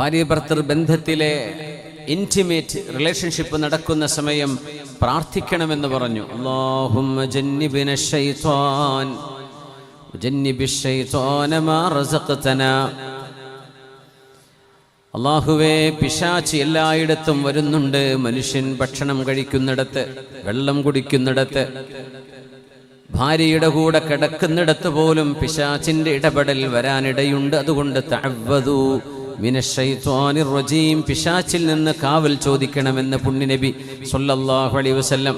ഭാര്യ ഭർത്തൃ ബന്ധത്തിലെ intimate relationship നടക്കുന്ന സമയം പ്രാർത്ഥിക്കണമെന്ന് പറഞ്ഞു. ജന്നിബിന അള്ളാഹുവേ പിശാച്ച് എല്ലായിടത്തും വരുന്നുണ്ട്. മനുഷ്യൻ ഭക്ഷണം കഴിക്കുന്നിടത്ത് വെള്ളം കുടിക്കുന്നിടത്ത് ഭാര്യയുടെ കൂടെ കിടക്കുന്നിടത്ത് പോലും പിശാച്ചിന്റെ ഇടപെടൽ വരാനിടയുണ്ട്. അതുകൊണ്ട് മിനശ്ശൈത്വാനിർ റജീം പിശാച്ചിൽ നിന്ന് കാവൽ ചോദിക്കണമെന്ന് പുണ്യനബി സൊല്ലാഹു അലൈഹി വസല്ലം.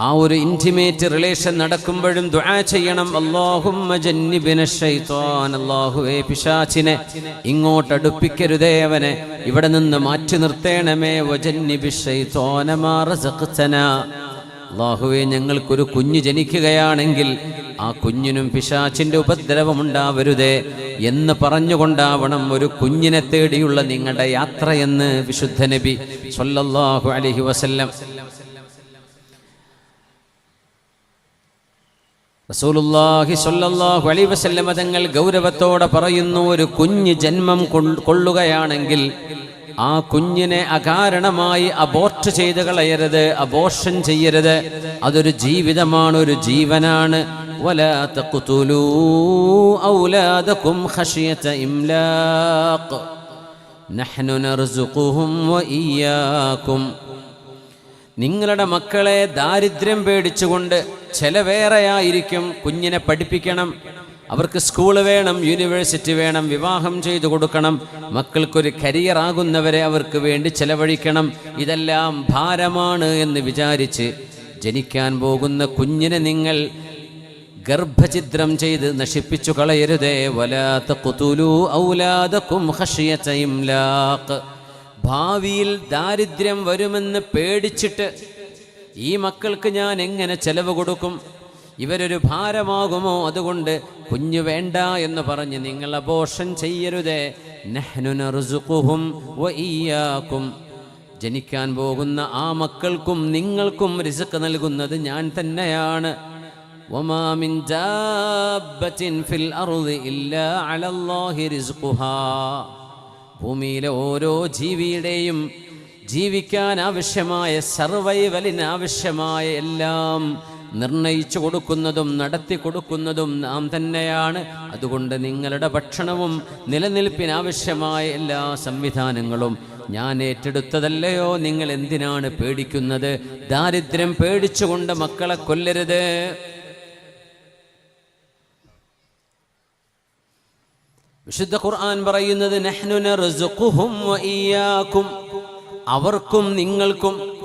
ആ ഒരു ഇന്റിമേറ്റ് റിലേഷൻ നടക്കുമ്പോഴും ദുആ ചെയ്യണം. അല്ലാഹുമ്മ ജന്നിബിന ശൈത്വാൻ. അല്ലാഹുവേ പിശാച്ചിനെ ഇങ്ങോട്ട് അടുപ്പിക്കരുതേ അവനെ. ഇവിടെ നിന്ന് മാറ്റി നിർത്തേണമേ. വജന്നിബി ശൈത്വാന മാ റസഖ്തനാ. അള്ളാഹുവെ ഞങ്ങൾക്കൊരു കുഞ്ഞ് ജനിക്കുകയാണെങ്കിൽ ആ കുഞ്ഞിനും പിശാച്ചിന്റെ ഉപദ്രവമുണ്ടാവരുതേ എന്ന് പറഞ്ഞുകൊണ്ടാവണം ഒരു കുഞ്ഞിനെ തേടിയുള്ള നിങ്ങളുടെ യാത്രയെന്ന് വിശുദ്ധ നബി സൊല്ലാഹു അലഹി വസല്ലം. അലൈഹി വസല്ലമ തങ്ങൾ ഗൗരവത്തോടെ പറയുന്നു ഒരു കുഞ്ഞ് ജന്മം കൊള്ളുകയാണെങ്കിൽ ആ കുഞ്ഞിനെ അകാരണമായി അബോർട്ട് ചെയ്ത് കളയരുത് അബോർഷൻ ചെയ്യരുത്. അതൊരു ജീവിതമാണ് ഒരു ജീവനാണ് നിങ്ങളുടെ മക്കളെ ദാരിദ്ര്യം പേടിച്ചുകൊണ്ട് ചെലവേറെയായിരിക്കും കുഞ്ഞിനെ പഠിപ്പിക്കണം. അവർക്ക് സ്കൂൾ വേണം യൂണിവേഴ്സിറ്റി വേണം വിവാഹം ചെയ്തു കൊടുക്കണം. മക്കൾക്കൊരു കരിയർ ആകുന്നവരെ അവർക്ക് വേണ്ടി ചെലവഴിക്കണം. ഇതെല്ലാം ഭാരമാണ് എന്ന് വിചാരിച്ച് ജനിക്കാൻ പോകുന്ന കുഞ്ഞിനെ നിങ്ങൾ ഗർഭചിത്രം ചെയ്ത് നശിപ്പിച്ചു കളയരുതേ. വലാത്ത കുതുലു ഔലാദക്കും ഭാവിയിൽ ദാരിദ്ര്യം വരുമെന്ന് പേടിച്ചിട്ട് ഈ മക്കൾക്ക് ഞാൻ എങ്ങനെ ചെലവ് കൊടുക്കും? ഇവരൊരു ഭാരമാകുമോ അതുകൊണ്ട് കുഞ്ഞു വേണ്ട എന്ന് പറഞ്ഞ് നിങ്ങൾ അപോഷം ചെയ്യരുതേ. നെഹ്നുനറുസുഖുഹും വയ്യാക്കും ജനിക്കാൻ പോകുന്ന ആ മക്കൾക്കും നിങ്ങൾക്കും റിസുക്ക് നൽകുന്നത് ഞാൻ തന്നെയാണ്. ഫിൽ ഇല്ലാ അലല്ലാഹി ഭൂമിയിലെ ഓരോ ജീവിയുടെയും ജീവിക്കാൻ ആവശ്യമായ സർവൈവലിന് ആവശ്യമായ എല്ലാം നിർണയിച്ചു കൊടുക്കുന്നതും നടത്തി കൊടുക്കുന്നതും നാം തന്നെയാണ്. അതുകൊണ്ട് നിങ്ങളുടെ ഭക്ഷണവും നിലനിൽപ്പിനാവശ്യമായ എല്ലാ സംവിധാനങ്ങളും ഞാൻ ഏറ്റെടുത്തതല്ലയോ? നിങ്ങൾ എന്തിനാണ് പേടിക്കുന്നത്? ദാരിദ്ര്യം പേടിച്ചുകൊണ്ട് മക്കളെ കൊല്ലരുത്. വിശുദ്ധ ഖുർആൻ പറയുന്നത് അവർക്കും നിങ്ങൾക്കും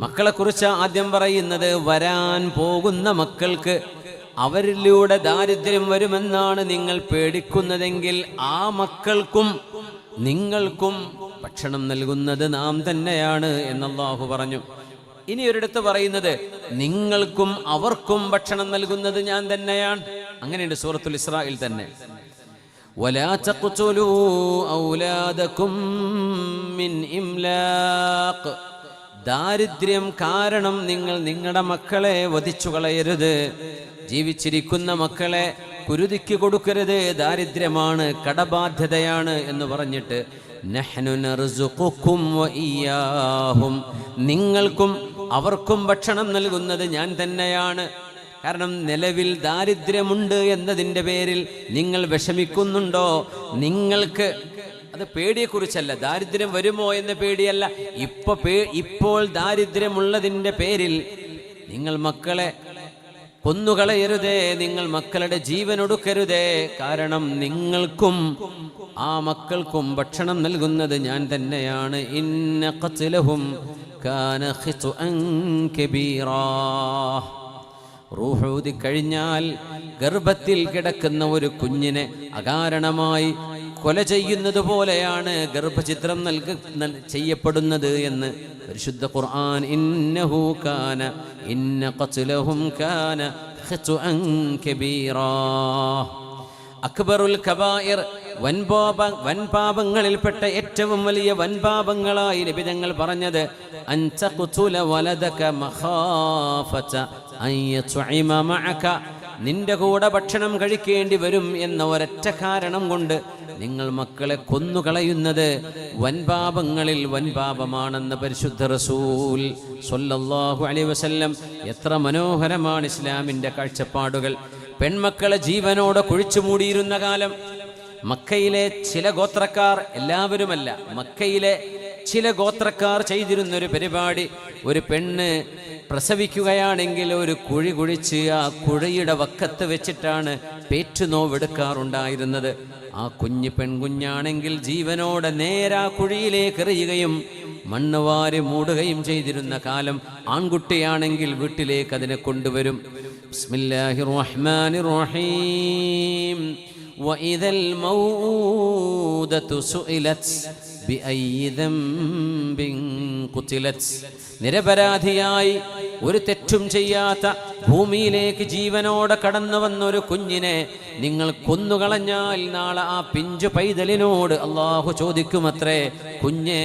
മക്കളെ കുറിച്ച് ആദ്യം പറയുന്നത് വരാൻ പോകുന്ന മക്കൾക്ക് അവരിലൂടെ ദാരിദ്ര്യം വരുമെന്നാണ് നിങ്ങൾ പേടിക്കുന്നതെങ്കിൽ ആ മക്കൾക്കും നിങ്ങൾക്കും ഭക്ഷണം നൽകുന്നത് നാം തന്നെയാണ് എന്നല്ലാഹു പറഞ്ഞു ഇനി ഒരിടത്ത് പറയുന്നത് നിങ്ങൾക്കും അവർക്കും ഭക്ഷണം നൽകുന്നത് ഞാൻ തന്നെയാണ് അങ്ങനെയുണ്ട് സൂറത്തുൽ ഇസ്രായിൽ തന്നെ ولا تقتلوا أولادكم من إملاق ദാരിദ്ര്യം കാരണം നിങ്ങൾ നിങ്ങളുടെ മക്കളെ വധിച്ചു കളയരുത്. ജീവിച്ചിരിക്കുന്ന മക്കളെ കുരുതിക്ക് കൊടുക്കരുത്. ദാരിദ്ര്യമാണ് കടബാധ്യതയാണ് എന്ന് പറഞ്ഞിട്ട് നിങ്ങൾക്കും അവർക്കും ഭക്ഷണം നൽകുന്നത് ഞാൻ തന്നെയാണ്. കാരണം നിലവിൽ ദാരിദ്ര്യമുണ്ട് എന്നതിന്റെ പേരിൽ നിങ്ങൾ വിഷമിക്കുന്നുണ്ടോ? നിങ്ങൾക്ക് അത് പേടിയെക്കുറിച്ചല്ല. ദാരിദ്ര്യം വരുമോ എന്ന പേടിയല്ല. ഇപ്പൊ ഇപ്പോൾ ദാരിദ്ര്യമുള്ളതിന്റെ പേരിൽ നിങ്ങൾ മക്കളെ കൊന്നുകളയരുതേ നിങ്ങൾ മക്കളുടെ ജീവൻ ഒടുക്കരുതേ. കാരണം നിങ്ങൾക്കും ആ മക്കൾക്കും ഭക്ഷണം നൽകുന്നത് ഞാൻ തന്നെയാണ്. ഇന്ന റൂഹൂതി കഴിഞ്ഞാൽ ഗർഭത്തിൽ കിടക്കുന്ന ഒരു കുഞ്ഞിനെ അകാരണമായി കൊല ചെയ്യുന്നത് പോലെയാണ് ഗർഭചിത്രം നൽക ചെയ്യപ്പെടുന്നത് എന്ന്. പരിശുദ്ധ ഖുർആൻ ഇന്നഹു കാന ഇന്ന ഖത്ലഹും കാന ഖത്അൻ കബീറ. അക്ബറുൽ കബായിർ വൻപാപ വൻപാപങ്ങളിൽപ്പെട്ട ഏറ്റവും വലിയ വൻപാപങ്ങളായി ലഭിതങ്ങൾ പറഞ്ഞത് അൻതഖ്തുല വലദക മഖാഫത അൻ യത്ഇമ മഅക നിന്റെ കൂടെ ഭക്ഷണം കഴിക്കേണ്ടി വരും എന്ന ഒരൊറ്റ കാരണം കൊണ്ട് നിങ്ങൾ മക്കളെ കൊന്നുകളയുന്നത് വൻപാപങ്ങളിൽ വൻപാപമാണെന്ന് പരിശുദ്ധ റസൂൽ സൊല്ലാഹു അലൈ വസല്ലം. എത്ര മനോഹരമാണ് ഇസ്ലാമിന്റെ കാഴ്ചപ്പാടുകൾ. പെൺമക്കളെ ജീവനോടെ കുഴിച്ചു മൂടിയിരുന്ന കാലം മക്കയിലെ ചില ഗോത്രക്കാർ എല്ലാവരുമല്ല മക്കയിലെ ചില ഗോത്രക്കാർ ചെയ്തിരുന്ന ഒരു പരിപാടി. ഒരു പെണ്ണ് പ്രസവിക്കുകയാണെങ്കിൽ ഒരു കുഴി കുഴിച്ച് ആ കുഴയുടെ വക്കത്ത് വെച്ചിട്ടാണ് പേറ്റുനോവെടുക്കാറുണ്ടായിരുന്നത് ആ കുഞ്ഞ് പെൺകുഞ്ഞാണെങ്കിൽ ജീവനോടെ നേരാ കുഴിയിലേക്ക് എറിയുകയും മണ്ണ് വാരി മൂടുകയും ചെയ്തിരുന്ന കാലം ആൺകുട്ടിയാണെങ്കിൽ വീട്ടിലേക്ക് അതിനെ കൊണ്ടുവരും ബിസ്മില്ലാഹിർ റഹ്മാനിർ റഹീം وإذا الموءودة سئلت بأي ذنب قتلت നിരപരാധിയായി ഒരു തെറ്റും ചെയ്യാത്ത ഭൂമിയിലേക്ക് ജീവനോടെ കടന്നു വന്ന ഒരു കുഞ്ഞിനെ നിങ്ങൾ കൊന്നുകളഞ്ഞാൽ നാളെ ആ പിഞ്ചു പൈതലിനോട് അള്ളാഹു ചോദിക്കുമത്രേ കുഞ്ഞേ.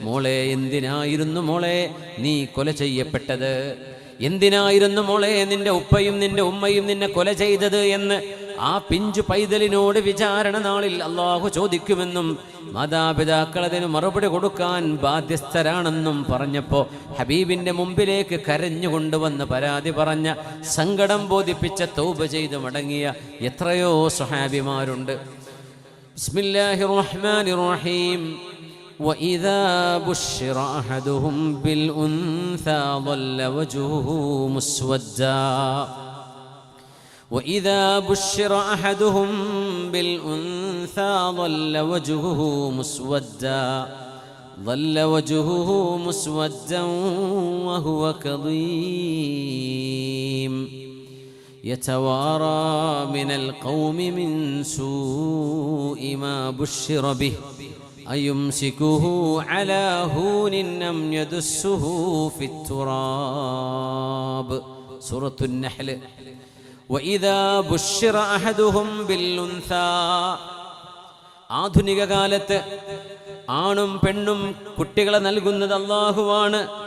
മോളെ എന്തിനായിരുന്നു മോളെ നീ കൊല ചെയ്യപ്പെട്ടത്? എന്തിനായിരുന്നു മോളെ നിന്റെ ഉപ്പയും നിന്റെ ഉമ്മയും നിന്നെ കൊല ചെയ്തത്? എന്ന് ആ പിഞ്ചു പൈതലിനോട് വിചാരണ നാളിൽ അള്ളാഹു ചോദിക്കുമെന്നും മാതാപിതാക്കൾ അതിന് മറുപടി കൊടുക്കാൻ ബാധ്യസ്ഥരാണെന്നും പറഞ്ഞപ്പോൾ ഹബീബിന്റെ മുമ്പിലേക്ക് കരഞ്ഞുകൊണ്ടുവന്ന് പരാതി പറഞ്ഞ സങ്കടം ബോധിപ്പിച്ച തൗബ ചെയ്ത് മടങ്ങിയ എത്രയോ സ്വഹാബിമാരുണ്ട് ബിസ്മില്ലാഹിർ റഹ്മാനിർ റഹീം وإذا بشر أحدهم بالأنثى ظل وجهه مسودا وإذا بشر أحدهم بالأنثى ظل وجهه مسودا ظل وجهه مسودا وهو كظيم. يتوارى من القوم من سوء ما بشر به أيمسكه على هون أم يدسه في التراب. سورة النحل ആധുനിക കാലത്ത് ആണും പെണ്ണും കുട്ടികളെ നൽകുന്നത് അള്ളാഹുവാണ്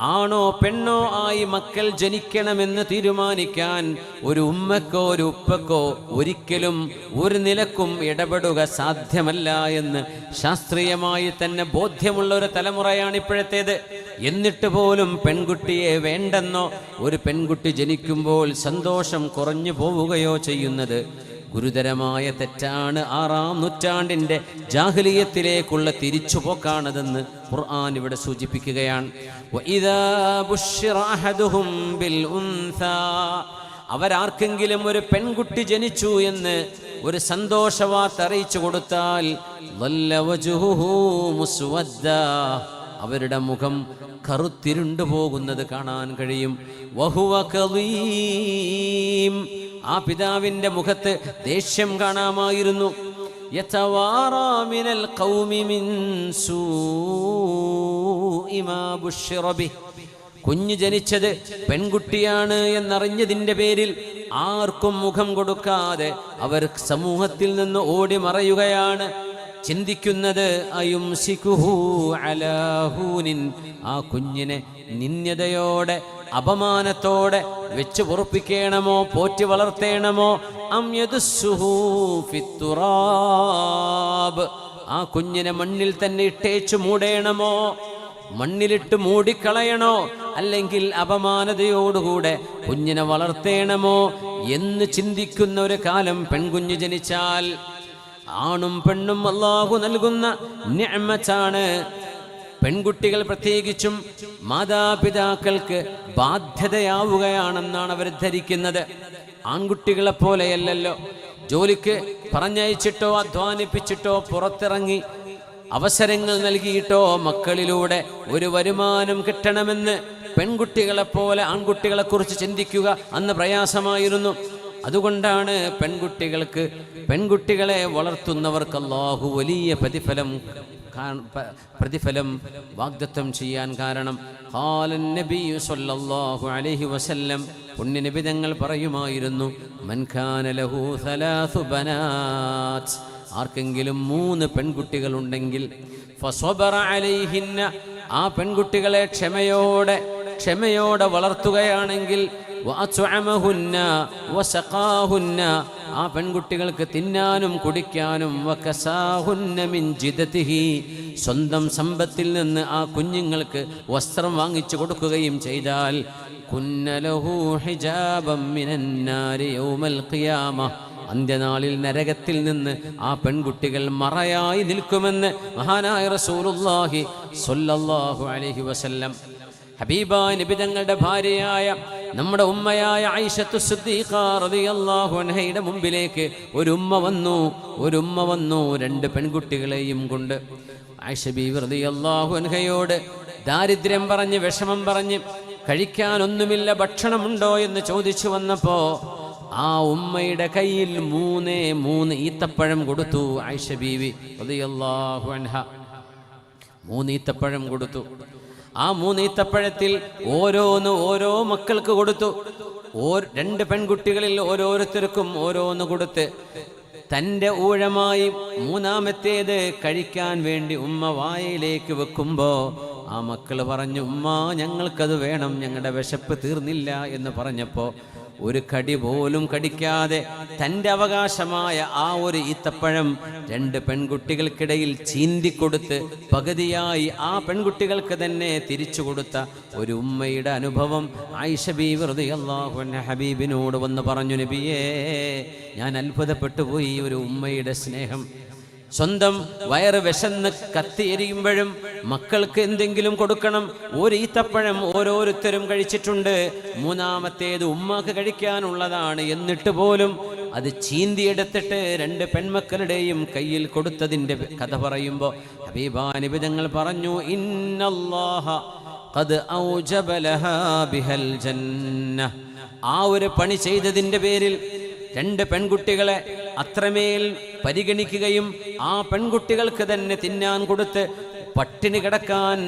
ആണോ പെണ്ണോ ആയി മക്കൾ ജനിക്കണമെന്ന് തീരുമാനിക്കാൻ ഒരു ഉമ്മക്കോ ഒരു ഉപ്പക്കോ ഒരിക്കലും ഒരു നിലക്കും ഇടപെടുക സാധ്യമല്ല എന്ന് ശാസ്ത്രീയമായി തന്നെ ബോധ്യമുള്ള ഒരു തലമുറയാണ് ഇപ്പോഴത്തേത്. എന്നിട്ട് പോലും പെൺകുട്ടിയെ വേണ്ടെന്നോ ഒരു പെൺകുട്ടി ജനിക്കുമ്പോൾ സന്തോഷം കുറഞ്ഞു പോവുകയോ ചെയ്യുന്നത് ഗുരുതരമായ തെറ്റാണ് ആറാം നൂറ്റാണ്ടിന്റെ ജാഹ്ലിയത്തിലേക്കുള്ള തിരിച്ചുപോക്കാണതെന്ന് ഖുർആൻ ഇവിടെ സൂചിപ്പിക്കുകയാണ്. അവരാർക്കെങ്കിലും ഒരു പെൺകുട്ടി ജനിച്ചു എന്ന് ഒരു സന്തോഷവാർത്ത അറിയിച്ചു കൊടുത്താൽ അവരുടെ മുഖം കറുത്തിരുണ്ടു പോകുന്നത് കാണാൻ കഴിയും. വഹുവ ആ പിതാവിന്റെ മുഖത്ത് ദേഷ്യം കാണാമായിരുന്നു കുഞ്ഞു. ജനിച്ചത് പെൺകുട്ടിയാണ് എന്നറിഞ്ഞതിന്റെ പേരിൽ ആർക്കും മുഖം കൊടുക്കാതെ അവർ സമൂഹത്തിൽ നിന്ന് ഓടി മറയുകയാണ് ചിന്തിക്കുന്നത് ആ കുഞ്ഞിനെ നിന്യതയോടെ അപമാനത്തോടെ വെച്ച് പൊറുപ്പിക്കണമോ പോറ്റി വളർത്തേണമോ? ആ കുഞ്ഞിനെ മണ്ണിൽ തന്നെ ഇട്ടേച്ചു മൂടേണമോ? മണ്ണിലിട്ട് മൂടിക്കളയണോ? അല്ലെങ്കിൽ അപമാനതയോടുകൂടെ കുഞ്ഞിനെ വളർത്തേണമോ? എന്ന് ചിന്തിക്കുന്ന ഒരു കാലം പെൺകുഞ്ഞ് ജനിച്ചാൽ ആണും പെണ്ണും അള്ളാഹു നൽകുന്ന നിഅമത്താണ്. പെൺകുട്ടികൾ പ്രത്യേകിച്ചും മാതാപിതാക്കൾക്ക് ബാധ്യതയാവുകയാണെന്നാണ് അവർ ധരിക്കുന്നത്. ആൺകുട്ടികളെ പോലെയല്ലല്ലോ. ജോലിക്ക് പറഞ്ഞയച്ചിട്ടോ അധ്വാനിപ്പിച്ചിട്ടോ പുറത്തിറങ്ങി അവസരങ്ങൾ നൽകിയിട്ടോ മക്കളിലൂടെ ഒരു വരുമാനം കിട്ടണമെന്ന് പെൺകുട്ടികളെപ്പോലെ ആൺകുട്ടികളെക്കുറിച്ച് ചിന്തിക്കുക അന്ന് പ്രയാസമായിരുന്നു. അതുകൊണ്ടാണ് പെൺകുട്ടികൾക്ക് പെൺകുട്ടികളെ വളർത്തുന്നവർക്ക് അല്ലാഹു വലിയ പ്രതിഫലം പ്രതിഫലം വാഗ്ദത്തം ചെയ്യാൻ കാരണം ഹാലൻ നബിയു സല്ലല്ലാഹു അലൈഹി വസല്ലം പുണ്യനബി തങ്ങൾ പറയുമായിരുന്നു ലഹു സലാസു ബനാത്. ആർക്കെങ്കിലും മൂന്ന് പെൺകുട്ടികളുണ്ടെങ്കിൽ ഫസ്വബറ അലൈഹിന്ന. ആ പെൺകുട്ടികളെ ക്ഷമയോടെ ക്ഷമയോടെ വളർത്തുകയാണെങ്കിൽ ആ പെൺകുട്ടികൾക്ക് തിന്നാനും കുടിക്കാനും സ്വന്തം സമ്പത്തിൽ നിന്ന് ആ കുഞ്ഞുങ്ങൾക്ക് വസ്ത്രം വാങ്ങിച്ചു കൊടുക്കുകയും ചെയ്താൽ അന്ത്യനാളിൽ നരകത്തിൽ നിന്ന് ആ പെൺകുട്ടികൾ മറയായി നിൽക്കുമെന്ന് മഹാനായ റസൂലുള്ളാഹി സ്വല്ലല്ലാഹു അലൈഹി വസല്ലം ഹബീബ നബി തങ്ങളുടെ ഭാര്യയായ നമ്മുടെ ഉമ്മയായ ഐഷത്തു സിദ്ദീഖ റളിയല്ലാഹു അൻഹയുടെ മുമ്പിലേക്ക് ഒരു ഉമ്മ വന്നു. ഒരു ഉമ്മ വന്നു രണ്ട് പെൺകുട്ടികളെയും കൊണ്ട്. ആയിഷ ബീവി റളിയല്ലാഹു അൻഹയോട് ദാരിദ്ര്യം പറഞ്ഞ് വിഷമം പറഞ്ഞ് കഴിക്കാനൊന്നുമില്ല ഭക്ഷണമുണ്ടോ എന്ന് ചോദിച്ചു വന്നപ്പോ ആ ഉമ്മയുടെ കയ്യിൽ മൂന്നേ മൂന്ന് ഈത്തപ്പഴം കൊടുത്തു ആയിഷ ബീവി റളിയല്ലാഹു അൻഹ. മൂന്ന് ഈത്തപ്പഴം കൊടുത്തു. ആ മൂന്ന് ഈത്തപ്പഴത്തിൽ ഓരോന്ന് ഓരോ മക്കൾക്ക് കൊടുത്തു. ഓ രണ്ട് പെൺകുട്ടികളിൽ ഓരോരുത്തർക്കും ഓരോന്ന് കൊടുത്ത്. തന്റെ ഊഴമായി മൂന്നാമത്തേത് കഴിക്കാൻ വേണ്ടി ഉമ്മ വായയിലേക്ക് വെക്കുമ്പോൾ ആ മക്കൾ പറഞ്ഞു ഉമ്മ ഞങ്ങൾക്കത് വേണം ഞങ്ങളുടെ വിശപ്പ് തീർന്നില്ല എന്ന് പറഞ്ഞപ്പോൾ ഒരു കടി പോലും കടിക്കാതെ തന്റെ അവകാശമായ ആ ഒരു ഈത്തപ്പഴം രണ്ട് പെൺകുട്ടികൾക്കിടയിൽ ചീന്തിക്കൊടുത്ത് പകുതിയായി ആ പെൺകുട്ടികൾക്ക് തന്നെ തിരിച്ചു കൊടുത്ത ഒരു ഉമ്മയുടെ അനുഭവം ആയിഷ ബീവി റളിയല്ലാഹു അൻഹ ഹബീബിനോട് വന്ന് പറഞ്ഞു നബിയേ ഞാൻ അത്ഭുതപ്പെട്ടു പോയി ഒരു ഉമ്മയുടെ സ്നേഹം. സ്വന്തം വയറ് വിശന്ന് കത്തിയെരിയുമ്പോഴും മക്കൾക്ക് എന്തെങ്കിലും കൊടുക്കണം. ഒരു ഈത്തപ്പഴം ഓരോരുത്തരും കഴിച്ചിട്ടുണ്ട്. മൂന്നാമത്തേത് ഉമ്മാക്ക് കഴിക്കാനുള്ളതാണ് എന്നിട്ട് പോലും അത് ചീന്തിയെടുത്തിട്ട് രണ്ട് പെൺമക്കളുടെയും കയ്യിൽ കൊടുത്തതിന്റെ കഥ പറയുമ്പോൾ ഹബീബാനിബിതങ്ങൾ പറഞ്ഞു ഇന്നല്ലാഹ ബിഹൽ ജന്ന ആ ഒരു പണി ചെയ്തതിന്റെ പേരിൽ രണ്ട് പെൺകുട്ടികളെ അത്രമേൽ പരിഗണിക്കുകയും ആ പെൺകുട്ടികൾക്ക് തന്നെ തിന്നാൻ കൊടുത്ത് പട്ടിണി കിടക്കാൻ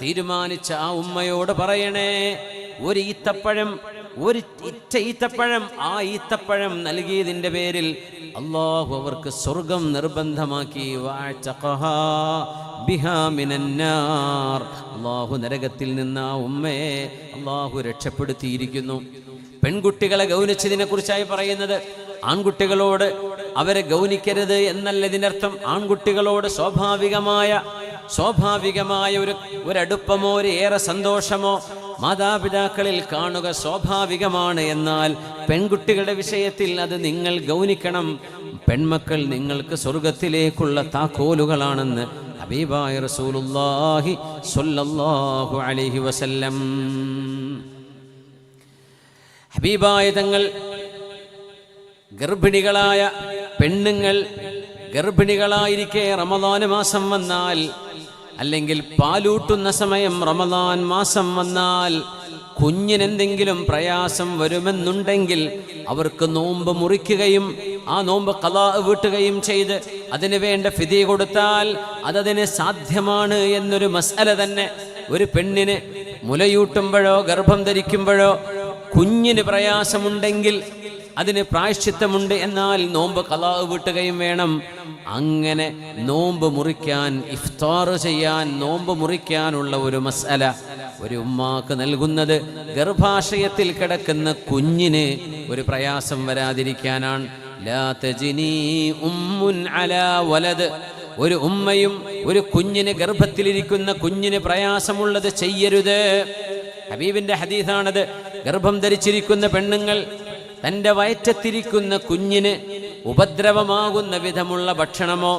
തീരുമാനിച്ച ആ ഉമ്മയോട് പറയണേ ഒരു ഈത്തപ്പഴം ഒരു ഇറ്റ ഈത്തപ്പഴം ആ ഈത്തപ്പഴം നൽകിയതിന്റെ പേരിൽ അള്ളാഹു അവർക്ക് സ്വർഗം നിർബന്ധമാക്കി. അള്ളാഹു നരകത്തിൽ നിന്ന് ആ ഉമ്മയെ അള്ളാഹു രക്ഷപ്പെടുത്തിയിരിക്കുന്നു പെൺകുട്ടികളെ ഗൗനിച്ചതിനെ കുറിച്ചായി പറയുന്നത് ആൺകുട്ടികളോട് അവരെ ഗൗനിക്കരുത് എന്നല്ല ഇതിനർത്ഥം ആൺകുട്ടികളോട് സ്വാഭാവികമായ സ്വാഭാവികമായ ഒരു ഒരടുപ്പമോ ഒരു ഏറെ സന്തോഷമോ മാതാപിതാക്കളിൽ കാണുക സ്വാഭാവികമാണ് എന്നാൽ പെൺകുട്ടികളുടെ വിഷയത്തിൽ അത് നിങ്ങൾ ഗൗനിക്കണം. പെൺമക്കൾ നിങ്ങൾക്ക് സ്വർഗത്തിലേക്കുള്ള താക്കോലുകളാണെന്ന് ഹബീബായ അലൈഹി വസല്ലം. ഹബീബായ തങ്ങൾ ഗർഭിണികളായ പെണ്ണുങ്ങൾ ഗർഭിണികളായിരിക്കെ റമദാന് മാസം വന്നാൽ അല്ലെങ്കിൽ പാലൂട്ടുന്ന സമയം റമദാൻ മാസം വന്നാൽ കുഞ്ഞിനെന്തെങ്കിലും പ്രയാസം വരുമെന്നുണ്ടെങ്കിൽ അവർക്ക് നോമ്പ് മുറിക്കുകയും ആ നോമ്പ് കലാ വീട്ടുകയും ചെയ്ത് അതിന് വേണ്ട ഫിതി കൊടുത്താൽ അതതിന് സാധ്യമാണ് എന്നൊരു മസല തന്നെ ഒരു പെണ്ണിന് മുലയൂട്ടുമ്പോഴോ ഗർഭം ധരിക്കുമ്പോഴോ കുഞ്ഞിന് പ്രയാസമുണ്ടെങ്കിൽ അതിന് പ്രായശ്ചിത്തമുണ്ട് എന്നാൽ നോമ്പ് കലാവ് വീട്ടുകയും വേണം. അങ്ങനെ നോമ്പ് മുറിക്കാൻ ഇഫ്താർ ചെയ്യാൻ നോമ്പ് മുറിക്കാനുള്ള ഒരു മസല ഒരു ഉമ്മാക്ക് നൽകുന്നത് ഗർഭാശയത്തിൽ കിടക്കുന്ന കുഞ്ഞിന് ഒരു പ്രയാസം വരാതിരിക്കാനാണ്. ഒരു ഉമ്മയും ഒരു കുഞ്ഞിന് ഗർഭത്തിലിരിക്കുന്ന കുഞ്ഞിന് പ്രയാസമുള്ളത് ചെയ്യരുത്. ഹബീബിന്റെ ഹദീസാണത്. ഗർഭം ധരിച്ചിരിക്കുന്ന പെണ്ണുങ്ങൾ തന്റെ വയറ്റത്തിരിക്കുന്ന കുഞ്ഞിന് ഉപദ്രവമാകുന്ന വിധമുള്ള ഭക്ഷണമോ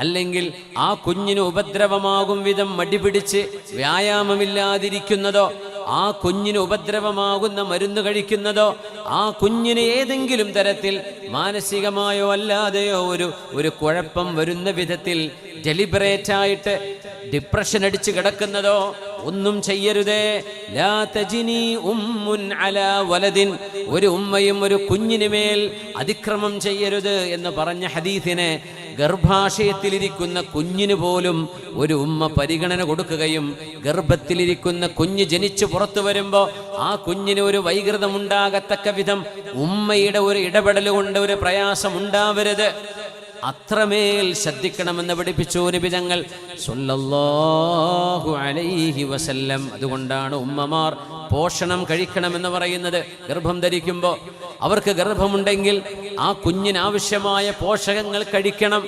അല്ലെങ്കിൽ ആ കുഞ്ഞിന് ഉപദ്രവമാകും വിധം മടിപിടിച്ച് വ്യായാമമില്ലാതിരിക്കുന്നതോ ആ കുഞ്ഞിന് ഉപദ്രവമാകുന്ന മരുന്ന് കഴിക്കുന്നതോ ആ കുഞ്ഞിന് ഏതെങ്കിലും തരത്തിൽ മാനസികമായോ അല്ലാതെയോ ഒരു ഒരു കുഴപ്പം വരുന്ന വിധത്തിൽ ഡെലിബറേറ്റായിട്ട് ഡിപ്രഷൻ അടിച്ച് കിടക്കുന്നതോ ഒന്നും ചെയ്യരുതേ. ലാ തജിനി ഉമ്മുൻ അല വലദിൻ. ഒരു ഉമ്മയും ഒരു കുഞ്ഞിന് മേൽ അതിക്രമം ചെയ്യരുത് എന്ന് പറഞ്ഞ ഹദീസിനെ ഗർഭാശയത്തിലിരിക്കുന്ന കുഞ്ഞിന് പോലും ഒരു ഉമ്മ പരിഗണന കൊടുക്കുകയും ഗർഭത്തിലിരിക്കുന്ന കുഞ്ഞ് ജനിച്ചു പുറത്തു വരുമ്പോൾ ആ കുഞ്ഞിന് ഒരു വൈകൃതമുണ്ടാകത്തക്ക വിധം ഉമ്മയുടെ ഒരു ഇടപെടൽ കൊണ്ട് ഒരു പ്രയാസം ഉണ്ടാവരുത് അത്രമേൽ ശ്രദ്ധിക്കണമെന്ന് പഠിപ്പിച്ചു നിബിതങ്ങൾ സല്ലല്ലാഹു അലൈഹി വസല്ലം. അതുകൊണ്ടാണ് ഉമ്മമാർ പോഷണം കഴിക്കണമെന്ന് പറയുന്നത്. ഗർഭം ധരിക്കുമ്പോൾ അവർക്ക് ഗർഭമുണ്ടെങ്കിൽ ആ കുഞ്ഞിനാവശ്യമായ പോഷകങ്ങൾ കഴിക്കണം.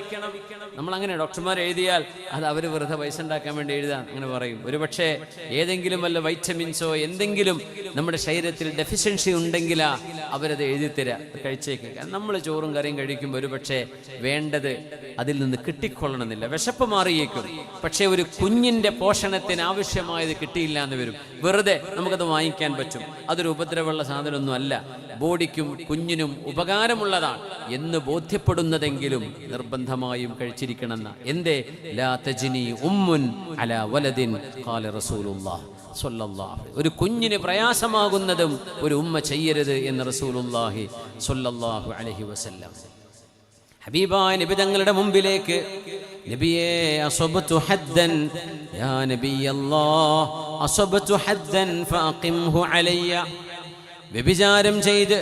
നമ്മൾ അങ്ങനെ ഡോക്ടർമാർ എഴുതിയാൽ അത് അവർ വെറുതെ പൈസ ഉണ്ടാക്കാൻ വേണ്ടി എഴുതാൻ അങ്ങനെ പറയും. ഒരുപക്ഷെ ഏതെങ്കിലും വല്ല വൈറ്റമിൻസോ എന്തെങ്കിലും നമ്മുടെ ശരീരത്തിൽ ഡെഫിഷ്യൻസി ഉണ്ടെങ്കിലാ അവരത് എഴുതി തരാ കഴിച്ചേക്ക്. നമ്മൾ ചോറും കറിയും കഴിക്കുമ്പോൾ ഒരുപക്ഷെ വേണ്ടത് അതിൽ നിന്ന് കിട്ടിക്കൊള്ളണമെന്നില്ല. വിശപ്പ് മാറിയേക്കും. പക്ഷേ ഒരു കുഞ്ഞിന്റെ പോഷണത്തിന് ആവശ്യമായത് കിട്ടിയില്ല എന്ന് വരും. വെറുതെ നമുക്കത് വാങ്ങിക്കാൻ പറ്റും. അതൊരു ഉപദ്രവമുള്ള സാധനമൊന്നും അല്ല. ബോഡിക്കും കുഞ്ഞിനും ഉപകാരമുള്ളതാണ്. എന്ന് ബോധ്യപ്പെടുന്നതെങ്കിലും നിർബന്ധമായും കഴിച്ചിരിക്കണമെന്ന എന്തേ? ലാ തജ്നി ഉമ്മുൻ അല വലദിൻ ഖാല റസൂലുള്ളാഹ് സ്വല്ലല്ലാഹു ഒരു കുഞ്ഞിന് പ്രയാസമാകുന്നതും ഒരു ഉമ്മ ചെയ്യരുത് എന്ന് റസൂലുള്ളാഹി സ്വല്ലല്ലാഹു അലൈഹി വസല്ലം. ഹബീബായ നബി തങ്ങളുടെ മുമ്പിലേക്ക് നബിയെ അസബത്തു ഹദ്ദൻ യാ നബിയല്ലാഹ് അസബത്തു ഹദ്ദൻ ഫഅഖിംഹു അലയ്യ. വ്യഭിചാരം ചെയ്ത്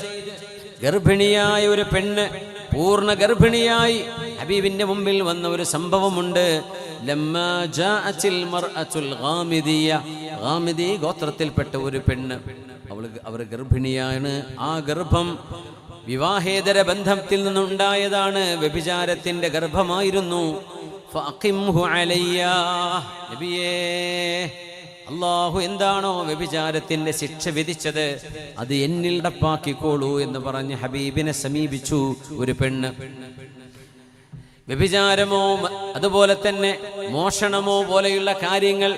ഗർഭിണിയായ ഒരു പെണ്ണ് പൂർണ ഗർഭിണിയായി ഹബീബിന്റെ മുമ്പിൽ വന്ന ഒരു സംഭവമുണ്ട്. ഗോത്രത്തിൽപ്പെട്ട ഒരു പെണ്ണ്. അവൾ അവർ ഗർഭിണിയാണ്. ആ ഗർഭം വിവാഹേതര ബന്ധത്തിൽ നിന്നുണ്ടായതാണ്. വ്യഭിചാരത്തിന്റെ ഗർഭമായിരുന്നു. നബിയേ. അള്ളാഹു എന്താണോ വ്യഭിചാരത്തിന്റെ ശിക്ഷ വിധിച്ചത് അത് എന്നിൽ നടപ്പാക്കിക്കോളൂ എന്ന് പറഞ്ഞ് ഹബീബിനെ സമീപിച്ചു ഒരു പെണ്ണ്. വ്യഭിചാരമോ അതുപോലെ തന്നെ മോഷണമോ പോലെയുള്ള കാര്യങ്ങൾ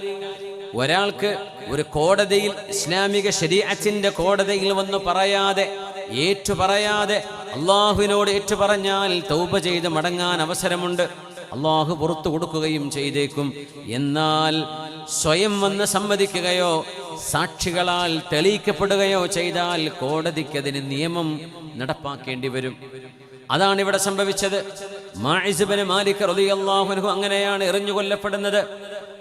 ഒരാൾക്ക് ഒരു കോടതിയിൽ ഇസ്ലാമിക ശരീഅത്തിന്റെ കോടതിയിൽ വന്ന് പറയാതെ ഏറ്റു പറയാതെ അള്ളാഹുവിനോട് ഏറ്റു പറഞ്ഞാൽ തൗബ ചെയ്ത് മടങ്ങാൻ അവസരമുണ്ട്. അള്ളാഹു പുറത്തു കൊടുക്കുകയും ചെയ്തേക്കും. എന്നാൽ സ്വയം വന്ന് സമ്മതിക്കുകയോ സാക്ഷികളാൽ തെളിയിക്കപ്പെടുകയോ ചെയ്താൽ കോടതിക്കതിന് നിയമം നടപ്പാക്കേണ്ടി വരും. അതാണ് ഇവിടെ സംഭവിച്ചത്. മാലിക് അങ്ങനെയാണ് എറിഞ്ഞു കൊല്ലപ്പെടുന്നത്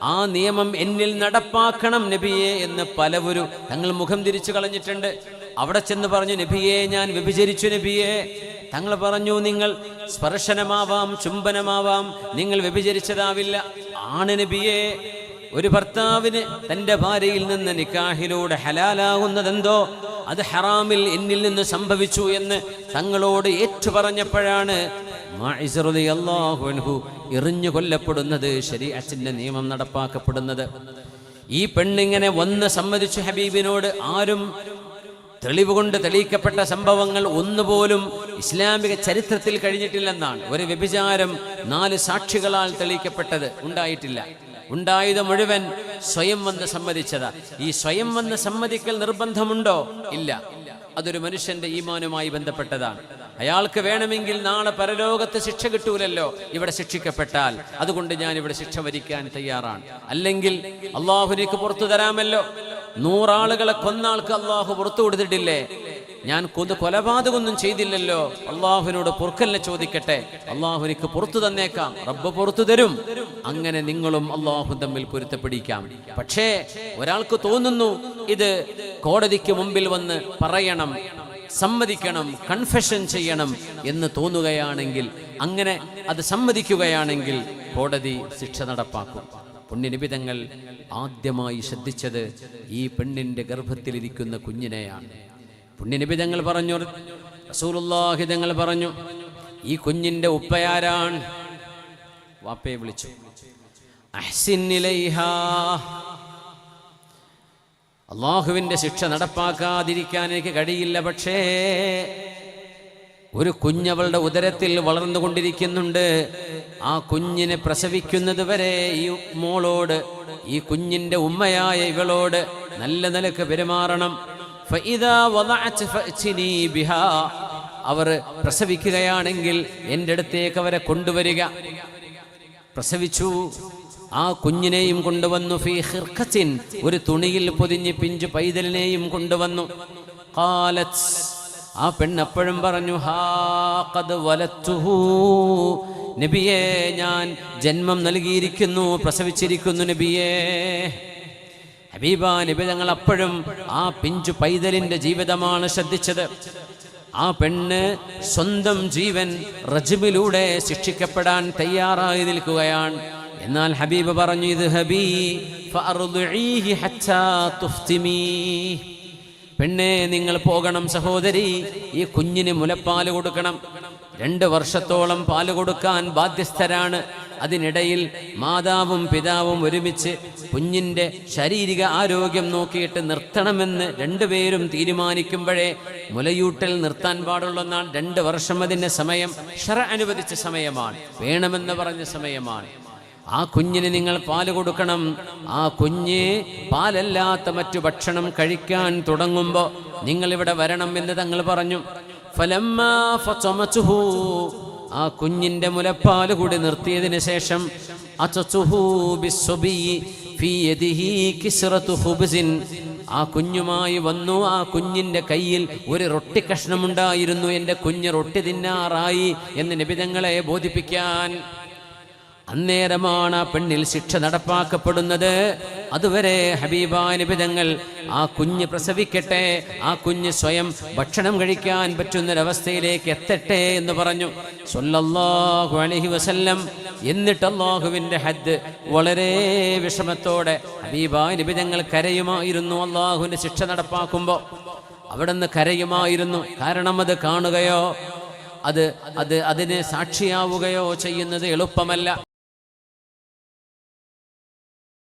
ആ നിയമം എന്നിൽ നടപ്പാക്കണം നബിയെ എന്ന് പലവരും തങ്ങൾ മുഖം തിരിച്ചു കളഞ്ഞിട്ടുണ്ട്. അവിടെ ചെന്ന് പറഞ്ഞു നബിയെ ഞാൻ വ്യഭിചരിച്ചു നബിയെ. തങ്ങൾ പറഞ്ഞു നിങ്ങൾ സ്പർശനമാവാം ചുംബനമാവാം നിങ്ങൾ വ്യഭിചരിച്ചതാവില്ല. ആണ് നബിയെ. ഒരു ഭർത്താവിന് തന്റെ ഭാര്യയിൽ നിന്ന് നിക്കാഹിലൂടെ ഹലാലാകുന്നതെന്തോ അത് ഹറാമിൽ എന്നിൽ നിന്ന് സംഭവിച്ചു എന്ന് തങ്ങളോട് ഏറ്റു പറഞ്ഞപ്പോഴാണ് എറിഞ്ഞു കൊല്ലപ്പെടുന്നത് ശരീഅത്തിന്റെ നിയമം നടപ്പാക്കപ്പെടുന്നത്. ഈ പെണ്ണിങ്ങനെ വന്ന് സമ്മതിച്ചു ഹബീബിനോട്. ആരും തെളിവ് കൊണ്ട് തെളിയിക്കപ്പെട്ട സംഭവങ്ങൾ ഒന്നുപോലും ഇസ്ലാമിക ചരിത്രത്തിൽ കഴിഞ്ഞിട്ടില്ലെന്നാണ്. ഒരു വ്യഭിചാരം നാല് സാക്ഷികളാൽ തെളിയിക്കപ്പെട്ടത് ഉണ്ടായിട്ടില്ല. ഉണ്ടായത് മുഴുവൻ സ്വയം വന്ന് സമ്മതിച്ചതാ. ഈ സ്വയം വന്ന് സമ്മതിക്കൽ നിർബന്ധമുണ്ടോ? ഇല്ല. അതൊരു മനുഷ്യന്റെ ഈമാനുമായി ബന്ധപ്പെട്ടതാണ് അയാൾക്ക് വേണമെങ്കിൽ നാളെ പരലോകത്ത് ശിക്ഷ കിട്ടൂലല്ലോ. ഇവിടെ ശിക്ഷിക്കപ്പെട്ടാൽ. അതുകൊണ്ട് ഞാൻ ഇവിടെ ശിക്ഷ വരിക്കാൻ തയ്യാറാണ്. അല്ലെങ്കിൽ അള്ളാഹുലേക്ക് പുറത്തു തരാമല്ലോ. നൂറാളുകളെ കൊന്നാൾക്ക് അള്ളാഹു പുറത്തു കൊടുത്തിട്ടില്ലേ? ഞാൻ കൊത് കൊലപാതകമൊന്നും ചെയ്തില്ലല്ലോ. അള്ളാഹുവിനോട് പൊറുക്കലിനെ ചോദിക്കട്ടെ. അള്ളാഹു എനിക്ക് പുറത്തു തന്നേക്കാം. റബ്ബ് പുറത്തു തരും. അങ്ങനെ നിങ്ങളും അള്ളാഹു തമ്മിൽ പൊരുത്തപ്പെടിക്കാം. പക്ഷേ ഒരാൾക്ക് തോന്നുന്നു ഇത് കോടതിക്ക് മുമ്പിൽ വന്ന് പറയണം സമ്മതിക്കണം കൺഫെഷൻ ചെയ്യണം എന്ന് തോന്നുകയാണെങ്കിൽ അങ്ങനെ അത് സമ്മതിക്കുകയാണെങ്കിൽ കോടതി ശിക്ഷ നടപ്പാക്കും. പുണ്യനിബിതങ്ങൾ ആദ്യമായി ശ്രദ്ധിച്ചത് ഈ പെണ്ണിന്റെ ഗർഭത്തിലിരിക്കുന്ന കുഞ്ഞിനെയാണ്. പുണ്യനിബിതങ്ങൾ പറഞ്ഞു. റസൂലുള്ളാഹിതങ്ങൾ പറഞ്ഞു ഈ കുഞ്ഞിന്റെ ഉപ്പയാരാണ് വാപ്പയെ വിളിച്ചു അള്ളാഹുവിന്റെ ശിക്ഷ നടപ്പാക്കാതിരിക്കാൻ എനിക്ക് കഴിയില്ല പക്ഷേ ഒരു കുഞ്ഞവളുടെ ഉദരത്തിൽ വളർന്നുകൊണ്ടിരിക്കുന്നുണ്ട്. ആ കുഞ്ഞിനെ പ്രസവിക്കുന്നത് വരെ ഈ മോളോട് ഈ കുഞ്ഞിന്റെ ഉമ്മയായ ഇവളോട് നല്ല നിലയ്ക്ക് പെരുമാറണം. അവർ പ്രസവിക്കുകയാണെങ്കിൽ എന്റെ അടുത്തേക്ക് അവരെ കൊണ്ടുവരിക. പ്രസവിച്ചു. ആ കുഞ്ഞിനെയും കൊണ്ടുവന്നു. ഫീ ഹിർഖത്തിൻ ഒരു തുണിയിൽ പൊതിഞ്ഞ് പിഞ്ചു പൈതലിനെയും കൊണ്ടുവന്നു. കാലത്ത് ആ പെണ്ണപ്പോഴും പറഞ്ഞു ഹാ ഖദ് നബിയെ നബിയേ ഞാൻ ജന്മം നൽകിയിരിക്കുന്നു പ്രസവിച്ചിരിക്കുന്നു നബിയേ. ഹബീബ നബി തങ്ങൾ അപ്പോഴും ആ പിഞ്ചു പൈതലിന്റെ ജീവിതമാണ് ശ്രദ്ധിച്ചത്. ആ പെണ്ണ് സ്വന്തം ജീവൻ റജിമിലൂടെ ശിക്ഷിക്കപ്പെടാൻ തയ്യാറായി നിൽക്കുകയാണ്. എന്നാൽ ഹബീബ് പറഞ്ഞു ഇത് ഹബീ പെണ്ണെ നിങ്ങൾ പോകണം സഹോദരി ഈ കുഞ്ഞിന് മുലപ്പാൽ കൊടുക്കണം. രണ്ട് വർഷത്തോളം പാൽ കൊടുക്കാൻ ബാധ്യസ്ഥരാണ്. അതിനിടയിൽ മാതാവും പിതാവും ഒരുമിച്ച് കുഞ്ഞിന്റെ ശാരീരിക ആരോഗ്യം നോക്കിയിട്ട് നിർത്തണമെന്ന് രണ്ടുപേരും തീരുമാനിക്കുമ്പോഴേ മുലയൂട്ടൽ നിർത്താൻ പാടുള്ളെന്നാണ് രണ്ട് വർഷം അതിന്റെ സമയം ഷറ അനുവദിച്ച സമയമാണ്. വേണമെന്ന് പറഞ്ഞ സമയമാണ്. ആ കുഞ്ഞിന് നിങ്ങൾ പാൽ കൊടുക്കണം. ആ കുഞ്ഞ് പാലല്ലാത്ത മറ്റു ഭക്ഷണം കഴിക്കാൻ തുടങ്ങുമ്പോൾ നിങ്ങൾ ഇവിടെ വരണം എന്ന് തങ്ങൾ പറഞ്ഞു. ഫലമ്മ. ആ കുഞ്ഞിന്റെ മുലപ്പാൽ കൂടി നിർത്തിയതിനു ശേഷം. ആ കുഞ്ഞുമായി വന്നു ആ കുഞ്ഞിന്റെ കയ്യിൽ ഒരു റൊട്ടി കഷ്ണമുണ്ടായിരുന്നു എന്റെ കുഞ്ഞ് റൊട്ടി തിന്നാറായി എന്ന് നിബിതങ്ങളെ ബോധിപ്പിക്കാൻ അന്നേരമാണ് ആ പെണ്ണിൽ ശിക്ഷ നടപ്പാക്കപ്പെടുന്നത്. അതുവരെ ഹബീബാനുബിതങ്ങൾ ആ കുഞ്ഞ് പ്രസവിക്കട്ടെ ആ കുഞ്ഞ് സ്വയം ഭക്ഷണം കഴിക്കാൻ പറ്റുന്നൊരവസ്ഥയിലേക്ക് എത്തട്ടെ എന്ന് പറഞ്ഞു. സൊല്ലാഹു അലൈഹി വസല്ലം. എന്നിട്ട് അള്ളാഹുവിന്റെ ഹദ് വളരെ വിഷമത്തോടെ ഹബീബാനുബിതങ്ങൾ കരയുമായിരുന്നു അള്ളാഹുവിന്റെ ശിക്ഷ നടപ്പാക്കുമ്പോൾ. അവിടുന്ന് കരയുമായിരുന്നു. കാരണം അത് കാണുകയോ അത് അത് അതിന് സാക്ഷിയാവുകയോ ചെയ്യുന്നത് എളുപ്പമല്ല.